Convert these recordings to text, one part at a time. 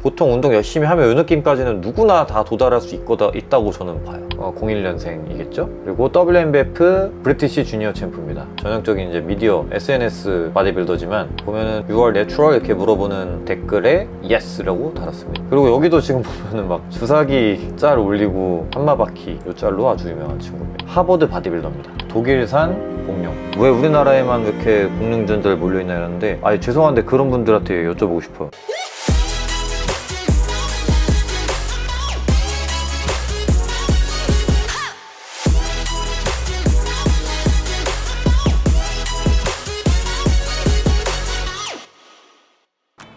보통 운동 열심히 하면 이 느낌까지는 누구나 다 도달할 수 있거다, 있다고 저는 봐요. 어, 01년생이겠죠? 그리고 WMBF 브리티시 주니어 챔프입니다. 전형적인 이제 미디어, SNS 바디빌더지만 보면은 6월 내추럴 이렇게 물어보는 댓글에 예스라고 달았습니다. 그리고 여기도 지금 보면은 막 주사기 짤 올리고 한마바퀴 요 짤로 아주 유명한 친구입니다. 하버드 바디빌더입니다. 독일산 공룡. 왜 우리나라에만 이렇게 공룡전들 몰려있나 이러는데 아니 죄송한데 그런 분들한테 여쭤보고 싶어요.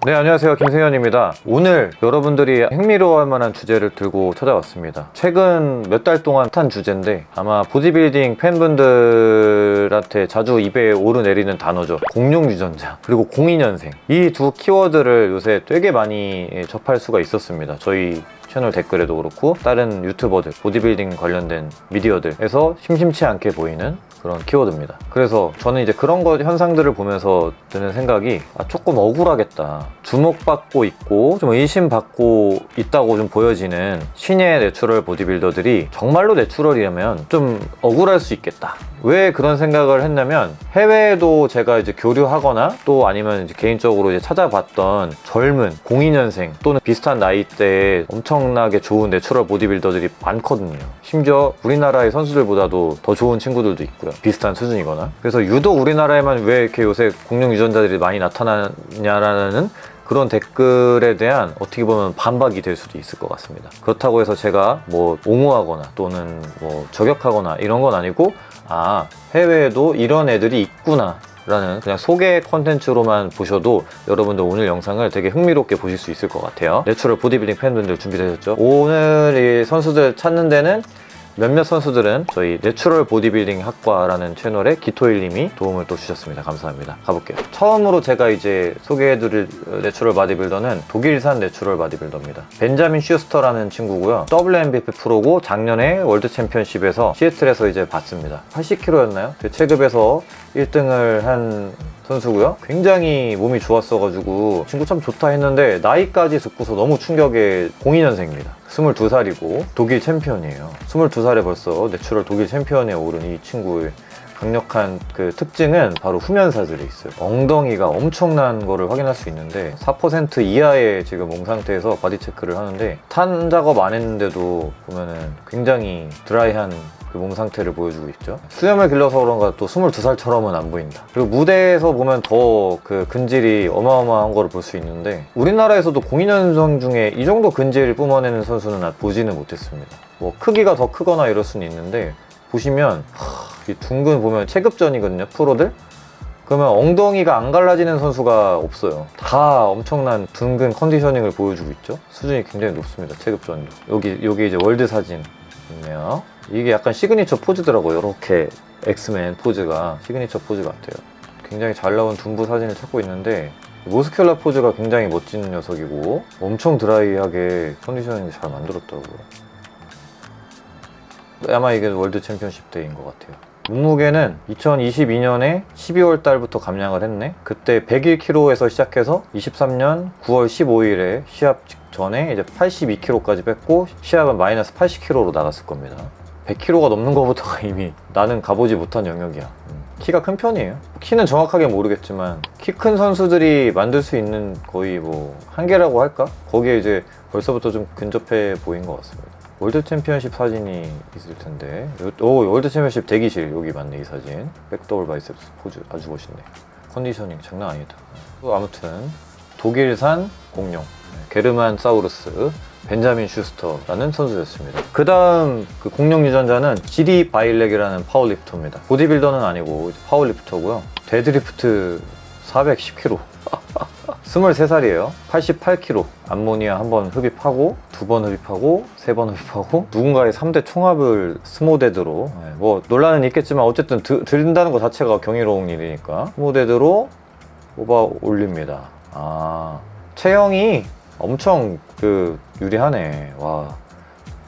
네, 안녕하세요. 김승현입니다. 오늘 여러분들이 흥미로워할 만한 주제를 들고 찾아왔습니다. 최근 몇 달 동안 탄 주제인데 아마 보디빌딩 팬분들한테 자주 입에 오르내리는 단어죠. 공룡 유전자 그리고 02년생 이 두 키워드를 요새 되게 많이 접할 수가 있었습니다. 저희 채널 댓글에도 그렇고 다른 유튜버들 보디빌딩 관련된 미디어들에서 심심치 않게 보이는 그런 키워드입니다. 그래서 저는 이제 그런 것 현상들을 보면서 드는 생각이 아, 조금 억울하겠다. 주목받고 있고 좀 의심받고 있다고 좀 보여지는 신예 내추럴 보디빌더들이 정말로 내추럴이라면 좀 억울할 수 있겠다. 왜 그런 생각을 했냐면 해외에도 제가 이제 교류하거나 또 아니면 이제 개인적으로 이제 찾아봤던 젊은 02년생 또는 비슷한 나이대에 엄청나게 좋은 내추럴 보디빌더들이 많거든요. 심지어 우리나라의 선수들보다도 더 좋은 친구들도 있고요. 비슷한 수준이거나. 그래서 유독 우리나라에만 왜 이렇게 요새 공룡 유전자들이 많이 나타나냐라는 그런 댓글에 대한 어떻게 보면 반박이 될 수도 있을 것 같습니다. 그렇다고 해서 제가 뭐 옹호하거나 또는 뭐 저격하거나 이런 건 아니고 아 해외에도 이런 애들이 있구나 라는 그냥 소개 컨텐츠로만 보셔도 여러분들 오늘 영상을 되게 흥미롭게 보실 수 있을 것 같아요 내추럴 보디빌딩 팬분들 준비되셨죠? 오늘 이 선수들 찾는 데는 몇몇 선수들은 저희 내추럴 보디빌딩 학과라는 채널에 기토일님이 도움을 또 주셨습니다. 감사합니다. 가볼게요. 처음으로 제가 이제 소개해드릴 내추럴 바디빌더는 독일산 내추럴 바디빌더입니다. 벤자민 슈스터라는 친구고요. WMBF 프로고 작년에 월드 챔피언십에서 시애틀에서 이제 봤습니다. 80kg였나요? 그 체급에서 1등을 한 선수고요. 굉장히 몸이 좋았어가지고 친구 참 좋다 했는데 나이까지 듣고서 너무 충격의 02년생입니다. 22살이고 독일 챔피언이에요. 22살에 벌써 내추럴 독일 챔피언에 오른 이 친구의 강력한 그 특징은 바로 후면 사슬에 있어요. 엉덩이가 엄청난 거를 확인할 수 있는데 4% 이하의 지금 몸 상태에서 바디 체크를 하는데 탄 작업 안 했는데도 보면은 굉장히 드라이한 그 몸 상태를 보여주고 있죠. 수염을 길러서 그런가 또 22살처럼은 안 보인다. 그리고 무대에서 보면 더 그 근질이 어마어마한 거를 볼 수 있는데 우리나라에서도 02년생 중에 이 정도 근질을 뿜어내는 선수는 아직 보지는 못했습니다. 뭐 크기가 더 크거나 이럴 수는 있는데 보시면 하, 이 둥근 보면 체급전이거든요 프로들 그러면 엉덩이가 안 갈라지는 선수가 없어요 다 엄청난 둥근 컨디셔닝을 보여주고 있죠 수준이 굉장히 높습니다 체급전도 여기 여기 이제 월드 사진 있네요 이게 약간 시그니처 포즈더라고요 이렇게 엑스맨 포즈가 시그니처 포즈 같아요 굉장히 잘 나온 둔부 사진을 찾고 있는데 모스큘라 포즈가 굉장히 멋진 녀석이고 엄청 드라이하게 컨디셔닝 잘 만들었더라고요 아마 이게 월드 챔피언십 때인 것 같아요. 몸무게는 2022년에 12월 달부터 감량을 했네. 그때 101kg에서 시작해서 23년 9월 15일에 시합 직전에 이제 82kg까지 뺐고 시합은 마이너스 80kg로 나갔을 겁니다. 100kg가 넘는 것부터가 이미 나는 가보지 못한 영역이야. 음. 키가 큰 편이에요. 키는 정확하게 모르겠지만 키 큰 선수들이 만들 수 있는 거의 뭐 한계라고 할까? 거기에 이제 벌써부터 좀 근접해 보인 것 같습니다. 월드 챔피언십 사진이 있을 텐데 요- 오 월드 챔피언십 대기실 여기 맞네 이 사진 백더블 바이셉스 포즈 아주 멋있네 컨디셔닝 장난 아니다 또 아무튼 독일산 공룡 네, 게르만 사우루스 벤자민 슈스터라는 선수였습니다 그 다음 그 공룡 유전자는 지리 바일렉이라는 파워리프터입니다 보디빌더는 아니고 파워리프터고요 데드리프트 410kg 23살이에요. 88kg. 암모니아 한 번 흡입하고, 두 번 흡입하고, 세 번 흡입하고, 누군가의 3대 총합을 스모데드로, 네, 뭐, 논란은 있겠지만, 어쨌든 드, 들린다는 것 자체가 경이로운 일이니까, 스모데드로 뽑아 올립니다. 아, 체형이 엄청 그, 유리하네. 와.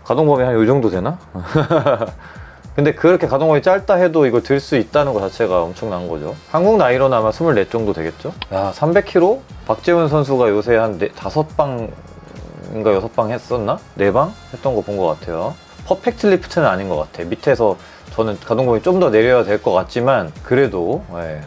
가동범위 한 요 정도 되나? 근데 그렇게 가동범위 짧다 해도 이걸 들 수 있다는 것 자체가 엄청난 거죠. 한국 나이로는 아마 24 정도 되겠죠? 야, 300kg? 박재훈 선수가 요새 한 네, 5방 5방인가 6방 했었나? 4방? 했던 거 본 것 같아요. 퍼펙트 리프트는 아닌 것 같아. 밑에서 저는 가동범위 좀 더 내려야 될 것 같지만 그래도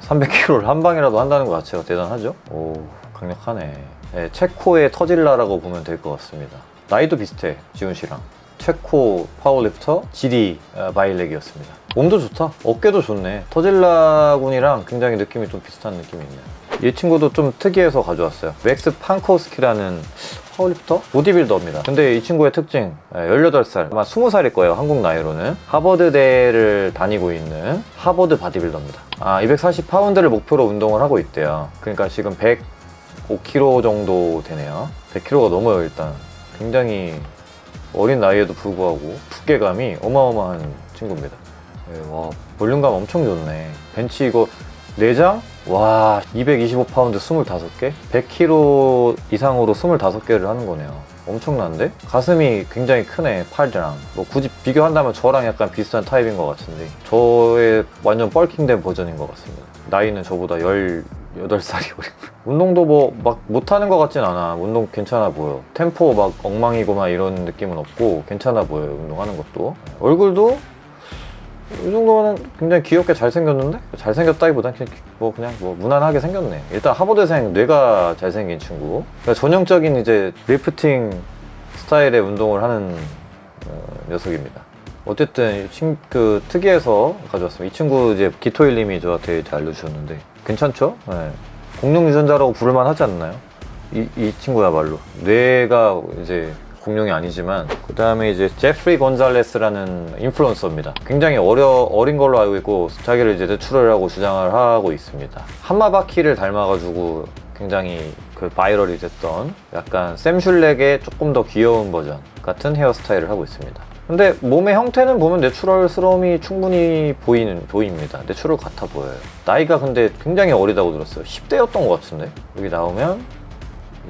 300km를 한 방이라도 한다는 것 자체가 대단하죠? 오 강력하네. 예, 체코의 터질라라고 보면 될 것 같습니다. 나이도 비슷해 지훈 씨랑. 체코 파워리프터 GD 어, 바일렉이었습니다. 몸도 좋다. 어깨도 좋네. 터질라 군이랑 굉장히 느낌이 좀 비슷한 느낌이 있네요. 이 친구도 좀 특이해서 가져왔어요. 맥스 판코스키라는 파워리프터? 보디빌더입니다. 근데 이 친구의 특징, 예, 18살, 아마 20살일 거예요, 한국 나이로는. 하버드대를 다니고 있는 하버드 바디빌더입니다. 아, 240파운드를 목표로 운동을 하고 있대요. 그러니까 지금 105kg 정도 되네요. 100kg가 넘어요, 일단. 굉장히 어린 나이에도 불구하고 두께감이 어마어마한 친구입니다. 예, 와, 볼륨감 엄청 좋네. 벤치 이거 4장? 와, 225파운드 25개? 100kg 이상으로 25개를 하는 거네요. 엄청난데? 가슴이 굉장히 크네, 팔이랑. 뭐 굳이 비교한다면 저랑 약간 비슷한 타입인 것 같은데. 저의 완전 뻘킹된 버전인 것 같습니다. 나이는 저보다 18살이 어리고. 운동도 뭐 막 못하는 것 같진 않아. 운동 괜찮아 보여. 템포 막 엉망이고 막 이런 느낌은 없고 괜찮아 보여요. 운동하는 것도. 얼굴도 이 정도면 굉장히 귀엽게 잘생겼는데? 잘생겼다기보단 그냥 뭐 그냥 뭐 무난하게 생겼네. 일단 하버드생 뇌가 잘생긴 친구. 그러니까 전형적인 이제 리프팅 스타일의 운동을 하는 어, 녀석입니다. 어쨌든 그 특이해서 가져왔습니다. 이 친구 이제 기토일님이 저한테 알려주셨는데 괜찮죠? 네. 공룡 유전자라고 부를만 하지 않나요? 이, 이 친구야말로 뇌가 이제 공룡이 아니지만 그 다음에 이제 제프리 곤잘레스라는 인플루언서입니다. 굉장히 어려 어린 걸로 알고 있고 자기를 이제 내추럴이라고 주장을 하고 있습니다. 한마바퀴를 닮아가지고 굉장히 그 바이럴이 됐던 약간 샘 슐렉의 조금 더 귀여운 버전 같은 헤어스타일을 하고 있습니다. 근데 몸의 형태는 보면 내추럴스러움이 충분히 보이는 보입니다. 내추럴 같아 보여요. 나이가 근데 굉장히 어리다고 들었어요. 10대였던 것 같은데 여기 나오면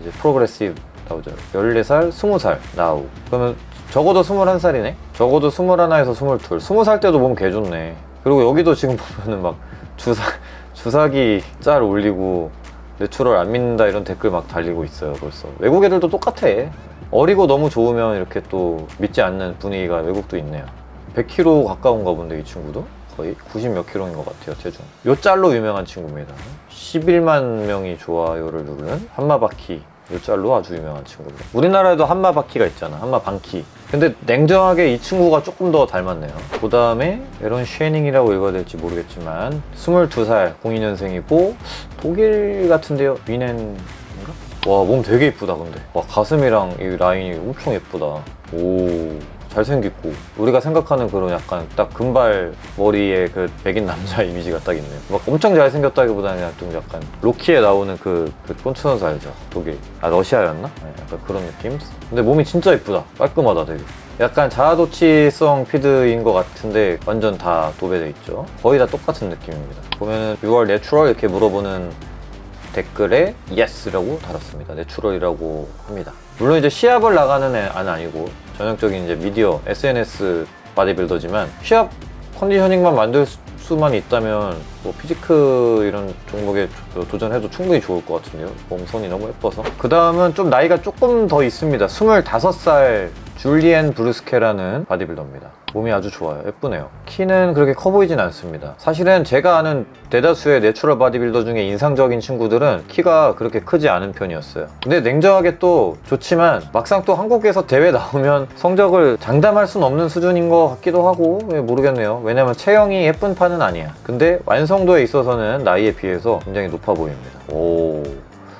이제 프로그레시브 나오죠. 14살, 20살 나오고. 그러면 적어도 21살이네? 적어도 21에서 22. 20살 때도 몸 개 좋네. 그리고 여기도 지금 보면은 막 주사, 주사기 짤 올리고 내추럴 안 믿는다 이런 댓글 막 달리고 있어요 벌써. 외국 애들도 똑같아. 어리고 너무 좋으면 이렇게 또 믿지 않는 분위기가 외국도 있네요. 100kg 가까운가 본데 이 친구도? 거의 90 몇 킬로인 것 같아요 체중 요 짤로 유명한 친구입니다 11만 명이 좋아요를 누르는 한마바퀴 요 짤로 아주 유명한 친구입니다 우리나라에도 한마바퀴가 있잖아 한마방키 근데 냉정하게 이 친구가 조금 더 닮았네요 그 다음에 에런 쉐닝이라고 읽어야 될지 모르겠지만 22살 02년생이고 독일 같은데요 위넨인가? 와 몸 되게 이쁘다 근데. 와 가슴이랑 이 라인이 엄청 예쁘다. 오 잘생겼고. 우리가 생각하는 그런 약간 딱 금발 머리에 그 백인 남자 이미지가 딱 있네요. 막 엄청 잘생겼다기보다는 그냥 좀 약간 로키에 나오는 그, 그 꼰추너스 알죠? 독일 아 러시아였나? 네, 약간 그런 느낌? 근데 몸이 진짜 이쁘다. 깔끔하다 되게. 약간 자아도취성 피드인 것 같은데 완전 다 도배돼 있죠? 거의 다 똑같은 느낌입니다. 보면은 6월 내추럴 이렇게 물어보는 댓글에 yes라고 달았습니다. 내추럴이라고 합니다. 물론 이제 시합을 나가는 애는 아니고 전형적인 이제 미디어, SNS 바디빌더지만 시합 컨디셔닝만 만들 수- 수만 있다면 뭐 피지크 이런 종목에 도- 도전해도 충분히 좋을 것 같은데요. 몸선이 너무 예뻐서. 그 다음은 좀 나이가 조금 더 있습니다. 25살 줄리엔 브루스케라는 바디빌더입니다. 몸이 아주 좋아요. 예쁘네요. 키는 그렇게 커 보이진 않습니다. 사실은 제가 아는 대다수의 내추럴 바디빌더 중에 인상적인 친구들은 키가 그렇게 크지 않은 편이었어요. 근데 냉정하게 또 좋지만 막상 또 한국에서 대회 나오면 성적을 장담할 순 없는 수준인 것 같기도 하고 예, 모르겠네요. 왜냐면 체형이 예쁜 판은 아니야. 근데 완성도에 있어서는 나이에 비해서 굉장히 높아 보입니다. 오.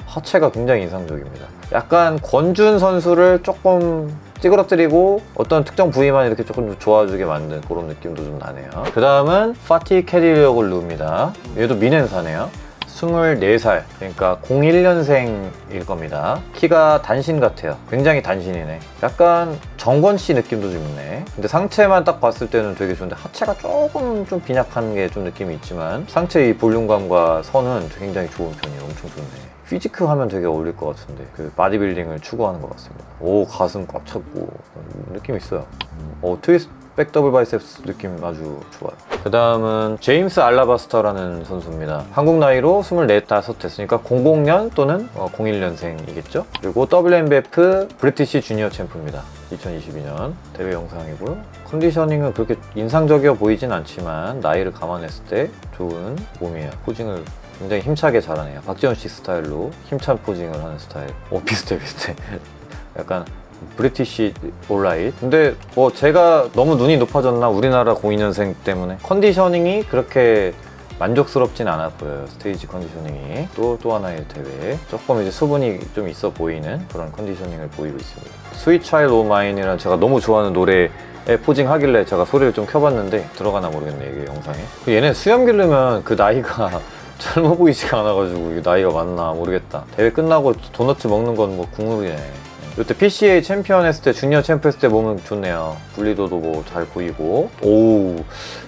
하체가 굉장히 인상적입니다. 약간 권준 선수를 조금 찌그러뜨리고 어떤 특정 부위만 이렇게 조금 좀 좋아지게 만든 그런 느낌도 좀 나네요. 그 다음은 파티 캐리력을 누웁니다. 얘도 미넨사네요. 24살, 그러니까 01년생일 겁니다. 키가 단신 같아요. 굉장히 단신이네. 약간 정권 씨 느낌도 좀 있네. 근데 상체만 딱 봤을 때는 되게 좋은데 하체가 조금 좀 빈약한 게 좀 느낌이 있지만 상체 이 볼륨감과 선은 굉장히 좋은 편이에요. 엄청 좋네. 피지크 하면 되게 어울릴 것 같은데 그 바디빌딩을 추구하는 것 같습니다. 오 가슴 꽉 찼고 음, 느낌 있어요. 음, 어 트위스트 백 더블 바이셉스 느낌 아주 좋아요. 그 다음은 제임스 알라바스터라는 선수입니다. 한국 나이로 24, 5 됐으니까 00년 또는 어, 01년생이겠죠. 그리고 WMBF 브리티시 주니어 챔프입니다. 2022년 대회 영상이고요. 컨디셔닝은 그렇게 인상적이어 보이진 않지만 나이를 감안했을 때 좋은 몸이에요. 포징을 굉장히 힘차게 잘하네요. 박지원 씨 스타일로 힘찬 포징을 하는 스타일. 오 비슷해 비슷해. 약간 브리티시 올라잇. 근데 뭐 제가 너무 눈이 높아졌나 우리나라 02년생 때문에 컨디셔닝이 그렇게 만족스럽진 않아 보여요. 스테이지 컨디셔닝이 또 또 하나의 대회. 조금 이제 수분이 좀 있어 보이는 그런 컨디셔닝을 보이고 있습니다. 스윗 차일드 오 마인이라는 제가 너무 좋아하는 노래에 포징 하길래 제가 소리를 좀 켜봤는데 들어가나 모르겠네 이게 영상에. 그 얘네 수염 기르면 그 나이가 젊어 보이지가 않아가지고 이게 나이가 맞나 모르겠다. 대회 끝나고 도너츠 먹는 건 뭐 국룰이네. 이때 PCA 챔피언 했을 때 주니어 챔프 했을 때 몸은 좋네요. 분리도도 뭐 잘 보이고 오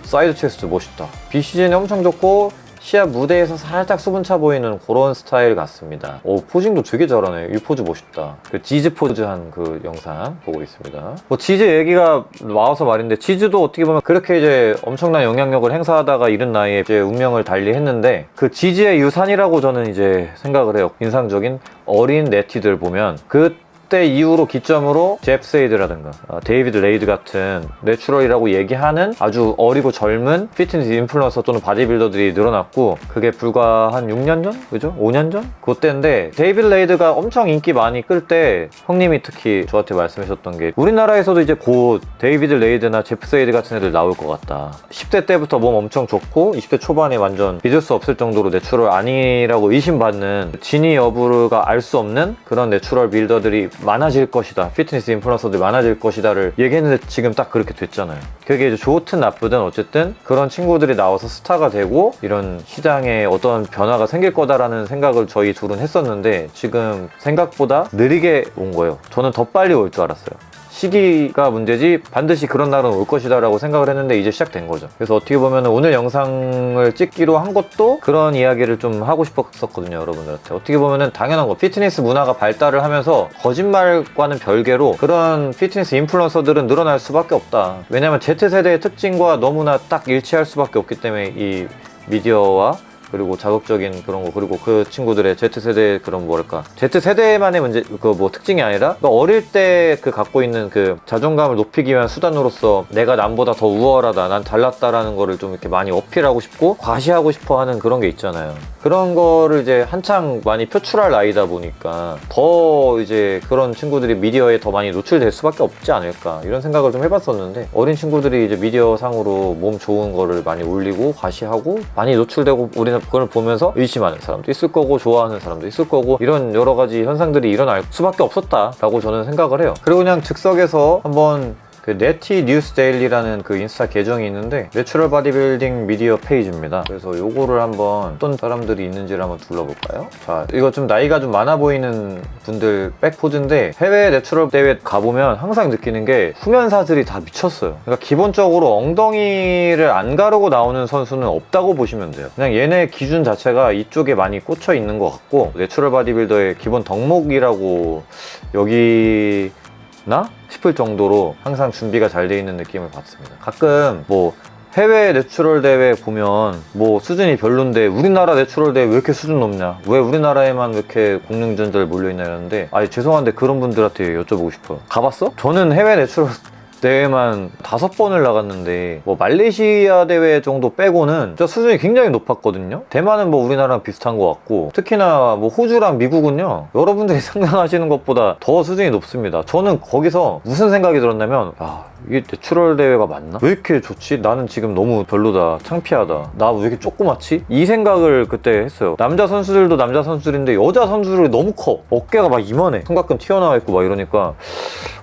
사이드 체스트 멋있다. BCJ는 엄청 좋고 시합 무대에서 살짝 수분차 보이는 그런 스타일 같습니다. 오 포징도 되게 잘하네. 이 포즈 멋있다. 그 지즈 포즈 한 그 영상 보고 있습니다. 뭐 지즈 얘기가 나와서 말인데 지즈도 어떻게 보면 그렇게 이제 엄청난 영향력을 행사하다가 이른 나이에 이제 운명을 달리했는데 그 지즈의 유산이라고 저는 이제 생각을 해요. 인상적인 어린 네티들 보면 그그 때 이후로 기점으로 제프 세이드라든가 어, 데이비드 레이드 같은 내추럴이라고 얘기하는 아주 어리고 젊은 피트니스 인플루언서 또는 바디빌더들이 늘어났고 그게 불과 한 6년 전? 그죠? 5년 전? 그때인데 데이비드 레이드가 엄청 인기 많이 끌 때 형님이 특히 저한테 말씀하셨던 게 우리나라에서도 이제 곧 데이비드 레이드나 제프 세이드 같은 애들 나올 것 같다 10대 때부터 몸 엄청 좋고 20대 초반에 완전 믿을 수 없을 정도로 내추럴 아니라고 의심받는 진위 여부가 알 수 없는 그런 내추럴 빌더들이 많아질 것이다. 피트니스 인플루언서들이 많아질 것이다를 얘기했는데 지금 딱 그렇게 됐잖아요. 그게 이제 좋든 나쁘든 어쨌든 그런 친구들이 나와서 스타가 되고 이런 시장에 어떤 변화가 생길 거다라는 생각을 저희 둘은 했었는데 지금 생각보다 느리게 온 거예요. 저는 더 빨리 올 줄 알았어요. 시기가 문제지 반드시 그런 날은 올 것이다 라고 생각을 했는데 이제 시작된 거죠. 그래서 어떻게 보면 오늘 영상을 찍기로 한 것도 그런 이야기를 좀 하고 싶었었거든요, 여러분들한테. 어떻게 보면은 당연한 거. 피트니스 문화가 발달을 하면서 거짓말과는 별개로 그런 피트니스 인플루언서들은 늘어날 수밖에 없다. 왜냐면 Z세대의 특징과 너무나 딱 일치할 수밖에 없기 때문에 이 미디어와 그리고 자극적인 그런 거 그리고 그 친구들의 Z세대 그런 뭐랄까. Z세대만의 문제 그 뭐 특징이 아니라 그러니까 어릴 때 그 갖고 있는 그 자존감을 높이기 위한 수단으로서 내가 남보다 더 우월하다 난 달랐다라는 거를 좀 이렇게 많이 어필하고 싶고 과시하고 싶어 하는 그런 게 있잖아요. 그런 거를 이제 한창 많이 표출할 나이다 보니까 더 이제 그런 친구들이 미디어에 더 많이 노출될 수밖에 없지 않을까 이런 생각을 좀 해봤었는데 어린 친구들이 이제 미디어 상으로 몸 좋은 거를 많이 올리고 과시하고 많이 노출되고 우리는 그걸 보면서 의심하는 사람도 있을 거고 좋아하는 사람도 있을 거고 이런 여러 가지 현상들이 일어날 수밖에 없었다라고 저는 생각을 해요. 그리고 그냥 즉석에서 한번 그 네티 뉴스 데일리라는 그 인스타 계정이 있는데 내추럴 바디빌딩 미디어 페이지입니다. 그래서 요거를 한번 어떤 사람들이 있는지를 한번 둘러볼까요? 자, 이거 좀 나이가 좀 많아 보이는 분들 백포즈인데 해외 내추럴 대회 가보면 항상 느끼는 게 후면사들이 다 미쳤어요. 그러니까 기본적으로 엉덩이를 안 가르고 나오는 선수는 없다고 보시면 돼요. 그냥 얘네 기준 자체가 이쪽에 많이 꽂혀 있는 것 같고 내추럴 바디빌더의 기본 덕목이라고 여기 나 싶을 정도로 항상 준비가 잘 돼 있는 느낌을 받습니다. 가끔 뭐 해외 내추럴 대회 보면 뭐 수준이 별론데 우리나라 내추럴 대회 왜 이렇게 수준 높냐? 왜 우리나라에만 왜 이렇게 공룡전들 몰려있냐 이러는데 아니 죄송한데 그런 분들한테 여쭤보고 싶어요. 가봤어? 저는 해외 내추럴 대회만 다섯 번을 나갔는데 뭐 말레이시아 대회 정도 빼고는 저 수준이 굉장히 높았거든요. 대만은 뭐 우리나라랑 비슷한 것 같고 특히나 뭐 호주랑 미국은요 여러분들이 상상하시는 것보다 더 수준이 높습니다. 저는 거기서 무슨 생각이 들었냐면 야 이게 내추럴 대회가 맞나? 왜 이렇게 좋지? 나는 지금 너무 별로다 창피하다 나 왜 이렇게 조그맣지? 이 생각을 그때 했어요. 남자 선수들도 남자 선수들인데 여자 선수들이 너무 커 어깨가 막 이만해 손가끔 튀어나와 있고 막 이러니까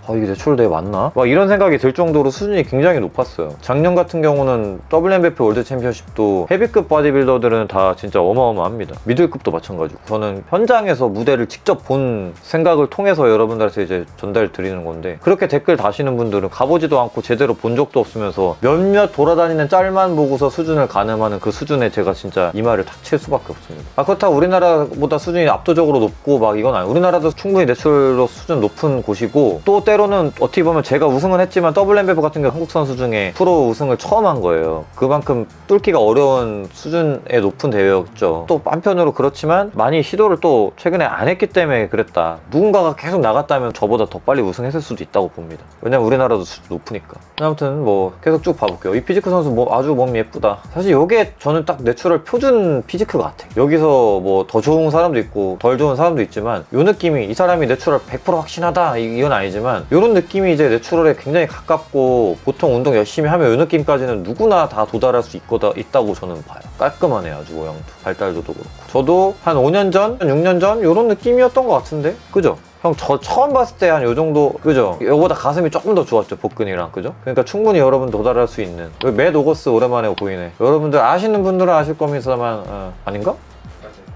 아 이게 내추럴 대회 맞나? 막 이런 생각이 들 정도로 수준이 굉장히 높았어요. 작년 같은 경우는 WMBF 월드 챔피언십도 헤비급 바디빌더들은 다 진짜 어마어마합니다. 미들급도 마찬가지고 저는 현장에서 무대를 직접 본 생각을 통해서 여러분들한테 이제 전달 드리는 건데 그렇게 댓글 다시는 분들은 가보지도 않고 제대로 본 적도 없으면서 몇몇 돌아다니는 짤만 보고서 수준을 가늠하는 그 수준에 제가 진짜 이마를 탁 칠 수밖에 없습니다. 아 그렇다고 우리나라보다 수준이 압도적으로 높고 막 이건 아니에요. 우리나라도 충분히 내추럴로 수준 높은 곳이고 또나 름대로는 어떻게 보면 제가 우승은 했지만 WMBF 같은 경우 한국 선수 중에 프로 우승을 처음 한 거예요. 그만큼 뚫기가 어려운 수준의 높은 대회였죠. 또 한편으로 그렇지만 많이 시도를 또 최근에 안 했기 때문에 그랬다. 누군가가 계속 나갔다면 저보다 더 빨리 우승했을 수도 있다고 봅니다. 왜냐면 우리나라도 높으니까. 아무튼 뭐 계속 쭉 봐볼게요. 이 피지크 선수 뭐 아주 몸이 예쁘다. 사실 이게 저는 딱 내추럴 표준 피지크 같아. 여기서 뭐 더 좋은 사람도 있고 덜 좋은 사람도 있지만 이 느낌이 이 사람이 내추럴 100% 확신하다 이- 이건 아니지만 이런 느낌이 이제 내추럴에 굉장히 가깝고 보통 운동 열심히 하면 이 느낌까지는 누구나 다 도달할 수 있거다, 있다고 저는 봐요. 깔끔하네요 아주 모양도 발달도도 그렇고 저도 한 5년 전, 6년 전 이런 느낌이었던 것 같은데 그죠? 형저 처음 봤을 때 한 요 정도 그죠? 이거보다 가슴이 조금 더 좋았죠 복근이랑 그죠? 그러니까 충분히 여러분 도달할 수 있는 맷 오거스 오랜만에 보이네 여러분들 아시는 분들은 아실 겁니다만 어, 아닌가?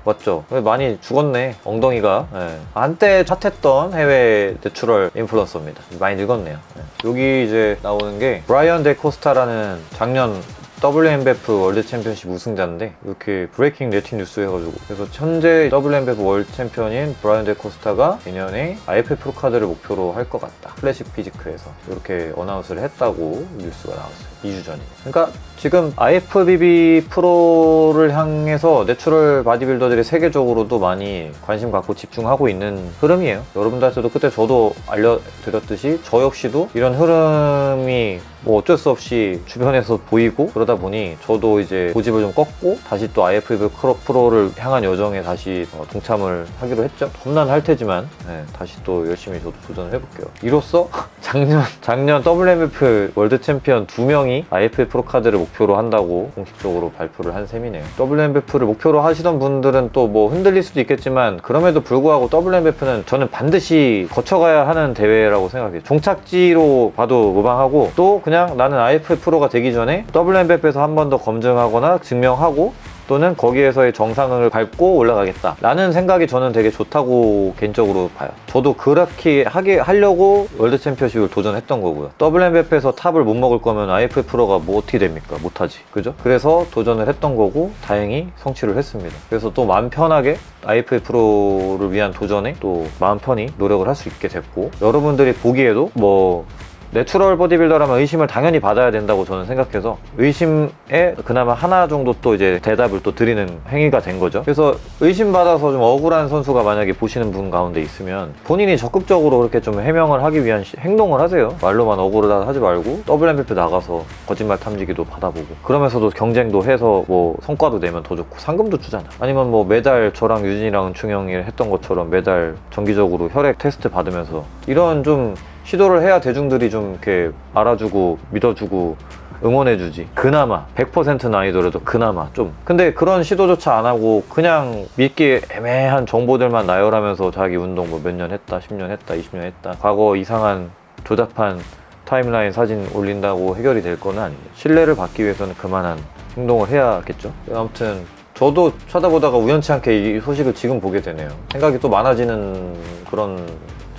맞죠? 많이 죽었네 엉덩이가 예. 한때 핫했던 해외 내추럴 인플루언서입니다 많이 늙었네요 예. 여기 이제 나오는 게 브라이언 데 코스타라는 작년 WMBF 월드 챔피언십 우승자인데 이렇게 브레이킹 네티 뉴스 해가지고 그래서 현재 WMBF 월드 챔피언인 브라이언 데 코스타가 내년에 IFF 프로 카드를 목표로 할 것 같다 클래식 피지크에서 이렇게 어나운스를 했다고 뉴스가 나왔어요 2주 전에 그러니까 지금 IFBB 프로를 향해서 내추럴 바디빌더들이 세계적으로도 많이 관심 갖고 집중하고 있는 흐름이에요. 여러분들한테도 그때 저도 알려드렸듯이 저 역시도 이런 흐름이 뭐 어쩔 수 없이 주변에서 보이고 그러다 보니 저도 이제 고집을 좀 꺾고 다시 또 IFBB 프로, 프로를 향한 여정에 다시 어, 동참을 하기로 했죠. 험난 할 테지만 네, 다시 또 열심히 저도 도전을 해볼게요. 이로써 작년 작년 WMF 월드 챔피언 두 명이 IFF 프로 카드를 목표로 한다고 공식적으로 발표를 한 셈이네요. WMF를 목표로 하시던 분들은 또 뭐 흔들릴 수도 있겠지만 그럼에도 불구하고 WMF는 저는 반드시 거쳐가야 하는 대회라고 생각해요. 종착지로 봐도 무방하고 또 그냥 나는 IFF 프로가 되기 전에 WMF에서 한 번 더 검증하거나 증명하고 또는 거기에서의 정상을 밟고 올라가겠다. 라는 생각이 저는 되게 좋다고 개인적으로 봐요. 저도 그렇게 하게 하려고 월드 챔피언십을 도전했던 거고요. WMF에서 탑을 못 먹을 거면 IF 프로가 뭐 어떻게 됩니까? 못하지. 그죠? 그래서 도전을 했던 거고 다행히 성취를 했습니다. 그래서 또 마음 편하게 IF 프로를 위한 도전에 또 마음 편히 노력을 할 수 있게 됐고 여러분들이 보기에도 뭐 내추럴 보디빌더라면 의심을 당연히 받아야 된다고 저는 생각해서 의심에 그나마 하나 정도 또 이제 대답을 또 드리는 행위가 된 거죠. 그래서 의심받아서 좀 억울한 선수가 만약에 보시는 분 가운데 있으면 본인이 적극적으로 그렇게 좀 해명을 하기 위한 시- 행동을 하세요. 말로만 억울하다 하지 말고 WMBF 나가서 거짓말 탐지기도 받아보고 그러면서도 경쟁도 해서 뭐 성과도 내면 더 좋고 상금도 주잖아. 아니면 뭐 매달 저랑 유진이랑 은충 형이 했던 것처럼 매달 정기적으로 혈액 테스트 받으면서 이런 좀 시도를 해야 대중들이 좀 이렇게 알아주고 믿어주고 응원해주지. 그나마 100%는 아니더라도 그나마 좀. 근데 그런 시도조차 안 하고 그냥 믿기 애매한 정보들만 나열하면서 자기 운동 뭐 몇 년 했다, 10년 했다, 20년 했다. 과거 이상한 조잡한 타임라인 사진 올린다고 해결이 될 거는 아니에요. 신뢰를 받기 위해서는 그만한 행동을 해야겠죠. 아무튼 저도 쳐다보다가 우연치 않게 이 소식을 지금 보게 되네요. 생각이 또 많아지는 그런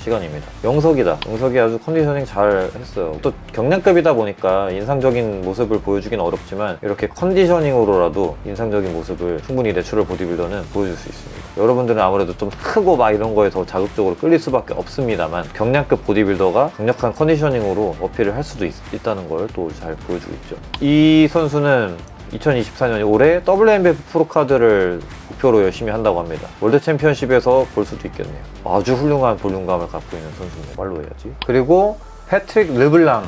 시간입니다. 영석이다. 영석이 아주 컨디셔닝 잘 했어요. 또 경량급이다 보니까 인상적인 모습을 보여주긴 어렵지만 이렇게 컨디셔닝으로라도 인상적인 모습을 충분히 내추럴 보디빌더는 보여줄 수 있습니다. 여러분들은 아무래도 좀 크고 막 이런 거에 더 자극적으로 끌릴 수밖에 없습니다만 경량급 보디빌더가 강력한 컨디셔닝으로 어필을 할 수도 있, 다는 걸 또 잘 보여주고 있죠. 이 선수는 2024년 올해 WMBF 프로카드를 목표로 열심히 한다고 합니다. 월드 챔피언십에서 볼 수도 있겠네요. 아주 훌륭한 볼륨감을 갖고 있는 선수입니다. 말로 해야지. 그리고 패트릭 르블랑.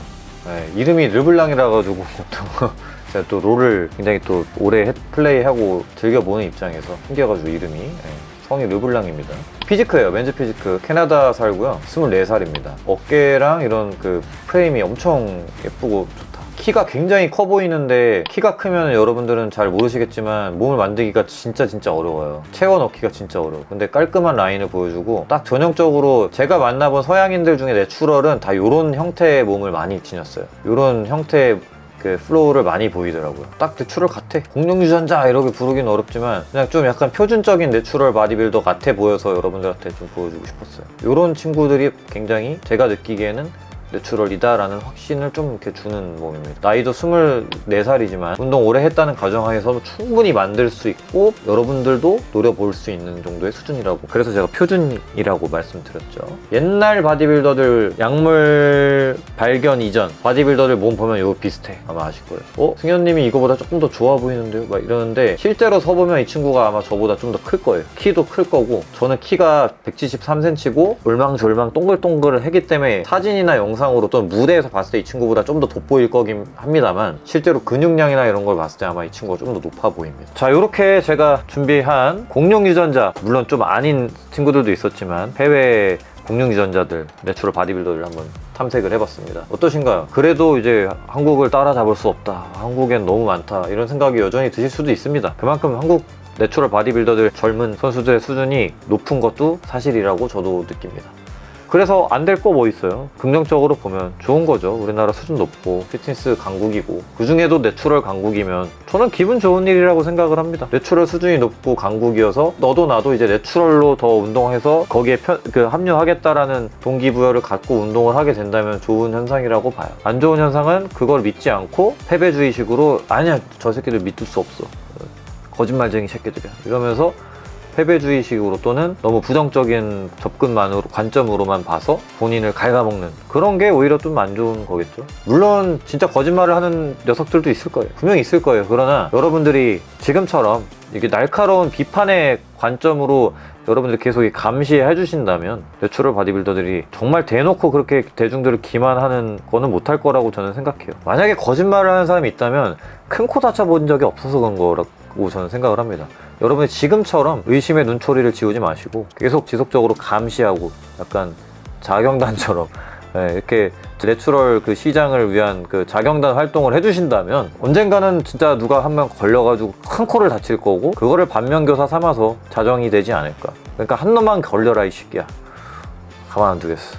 네, 이름이 르블랑이라 가지고 또 제가 또 롤을 굉장히 또 오래 해- 플레이하고 즐겨보는 입장에서 생겨가지고 이름이 네, 성이 르블랑입니다. 피지크예요. 맨즈 피지크. 캐나다 살고요. 24살입니다. 어깨랑 이런 그 프레임이 엄청 예쁘고. 키가 굉장히 커 보이는데 키가 크면 여러분들은 잘 모르시겠지만 몸을 만들기가 진짜 진짜 어려워요. 채워 넣기가 진짜 어려워. 근데 깔끔한 라인을 보여주고 딱 전형적으로 제가 만나본 서양인들 중에 내추럴은 다 이런 형태의 몸을 많이 지녔어요. 이런 형태의 그 플로우를 많이 보이더라고요. 딱 내추럴 같아. 공룡 유전자 이렇게 부르긴 어렵지만 그냥 좀 약간 표준적인 내추럴 바디빌더 같아 보여서 여러분들한테 좀 보여주고 싶었어요. 이런 친구들이 굉장히 제가 느끼기에는 내추럴이다라는 확신을 좀 이렇게 주는 몸입니다. 나이도 24살이지만 운동 오래 했다는 가정하에서 충분히 만들 수 있고 여러분들도 노려볼 수 있는 정도의 수준이라고 그래서 제가 표준이라고 말씀드렸죠. 옛날 바디빌더들 약물 발견 이전 바디빌더들 몸 보면 이거 비슷해 아마 아실 거예요. 어? 승현님이 이거보다 조금 더 좋아 보이는데요? 막 이러는데 실제로 서보면 이 친구가 아마 저보다 좀 더 클 거예요. 키도 클 거고 저는 키가 173cm고 올망졸망 동글동글을 했기 때문에 사진이나 영상 으로 또는 무대에서 봤을 때 이 친구보다 좀 더 돋보일 거긴 합니다만 실제로 근육량이나 이런 걸 봤을 때 아마 이 친구가 좀 더 높아 보입니다. 자 이렇게 제가 준비한 공룡 유전자 물론 좀 아닌 친구들도 있었지만 해외 공룡 유전자들 내추럴 바디빌더를 한번 탐색을 해봤습니다. 어떠신가요? 그래도 이제 한국을 따라잡을 수 없다. 한국엔 너무 많다. 이런 생각이 여전히 드실 수도 있습니다. 그만큼 한국 내추럴 바디빌더들 젊은 선수들의 수준이 높은 것도 사실이라고 저도 느낍니다. 그래서 안 될 거 뭐 있어요? 긍정적으로 보면 좋은 거죠. 우리나라 수준 높고 피트니스 강국이고 그 중에도 내추럴 강국이면 저는 기분 좋은 일이라고 생각을 합니다. 내추럴 수준이 높고 강국이어서 너도 나도 이제 내추럴로 더 운동해서 거기에 편- 그 합류하겠다라는 동기부여를 갖고 운동을 하게 된다면 좋은 현상이라고 봐요. 안 좋은 현상은 그걸 믿지 않고 패배주의식으로 아니야 저 새끼들 믿을 수 없어. 거짓말쟁이 새끼들이야. 이러면서 패배주의식으로 또는 너무 부정적인 접근만으로 관점으로만 봐서 본인을 갉아먹는 그런 게 오히려 좀 안 좋은 거겠죠. 물론 진짜 거짓말을 하는 녀석들도 있을 거예요. 분명히 있을 거예요. 그러나 여러분들이 지금처럼 이게 날카로운 비판의 관점으로 여러분들 계속 이 감시해 주신다면 내추럴 바디빌더들이 정말 대놓고 그렇게 대중들을 기만하는 거는 못할 거라고 저는 생각해요. 만약에 거짓말을 하는 사람이 있다면 큰 코 다쳐본 적이 없어서 그런 거라고 저는 생각을 합니다. 여러분이 지금처럼 의심의 눈초리를 지우지 마시고 계속 지속적으로 감시하고 약간 자경단처럼 예, 이렇게 내추럴 그 시장을 위한 그 자경단 활동을 해주신다면 언젠가는 진짜 누가 한 명 걸려가지고 큰 코를 다칠 거고 그거를 반면교사 삼아서 자정이 되지 않을까. 그러니까 한 놈만 걸려라 이 새끼야. 가만 안 두겠어.